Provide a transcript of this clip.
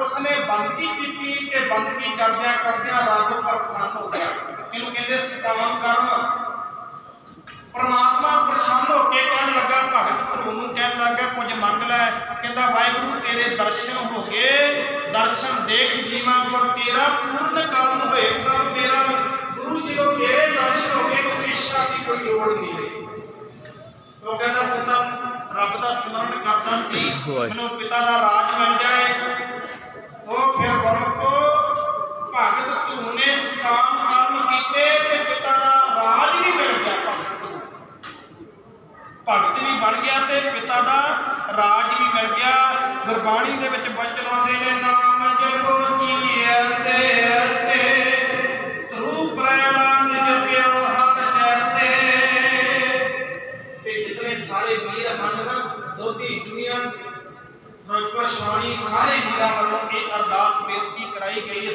ਉਸਨੇ ਬੰਦਗੀ ਕੀਤੀ ਤੇ ਬੰਦਗੀ ਕਰਦਿਆਂ ਕਰਦਿਆਂ ਰੱਬ ਪ੍ਰਸੰਨ ਹੋ ਗਿਆ। ਇਹਨੂੰ ਕਹਿੰਦੇ ਸਤਾਵਨ ਕਰਮ। ਪਰਮਾਤਮਾ ਪ੍ਰਸੰਨ ਹੋ ਕੇ ਕਹਿਣ ਲੱਗਾ ਭਗਤ ਧਰੂ ਨੂੰ ਕਹਿਣ ਲੱਗਾ ਕੁਝ ਮੰਗ ਲੈ। ਕਹਿੰਦਾ ਵਾਹਿਗੁਰੂ ਤੇਰੇ ਦਰਸ਼ਨ ਹੋ ਗਏ। ਦਰਸ਼ਨ ਦੇਖ ਜੀਵਾਂ ਗੁਰ ਤੇਰਾ ਪੂਰਨ ਕਰਮ ਹੋਏ। ਪ੍ਰਭ ਮੇਰਾ ਗੁਰੂ ਜਦੋਂ ਤੇਰੇ ਦਰਸ਼ਨ ਹੋ ਗਏ। ਮੈਨੂੰ ਇੱਛਾ ਦੀ ਕੋਈ ਲੋੜ ਨਹੀਂ ਰਹੀ ਉਹ ਕਹਿੰਦਾ ਤਾਂ ਰੱਬ ਦਾ ਸਿਮਰਨ ਕਰਦਾ ਸੀ। ਮੈਨੂੰ ਪਿਤਾ ਦਾ ਰਾਜ ਮਿਲ ਜਾਏ ਭਗਤ ਵੀ ਬਣ ਗਿਆ ਤੇ ਪਿਤਾ ਦਾ ਰਾਜ ਵੀ ਮਿਲ ਗਿਆ। ਗੁਰਬਾਣੀ ਦੇ ਵਿੱਚ ਬਚਨ ਆਉਂਦੇ ਨੇ ਨਾਮ ਜਪੋ ਜੀ, ਐਸੇ ਐਸੇ। ਧਰੂ ਪ੍ਰੈਲਾਦ ਜਪਿਓ ਹਰ ਜੈਸੇ। ਤੇ ਜਿਤਨੇ ਸਾਰੇ ਵੀਰ ਹਨ ਨਾ ਦੋਦੀ ਦੁਨੀਆ ਰੋਕਰ ਸ਼ਾਨੀ ਸਾਰੇ ਵੀਰਾਂ ਵੱਲੋਂ ਇਹ ਅਰਦਾਸ ਬੇਨਤੀ ਕਰਾਈ ਗਈ ਹੈ।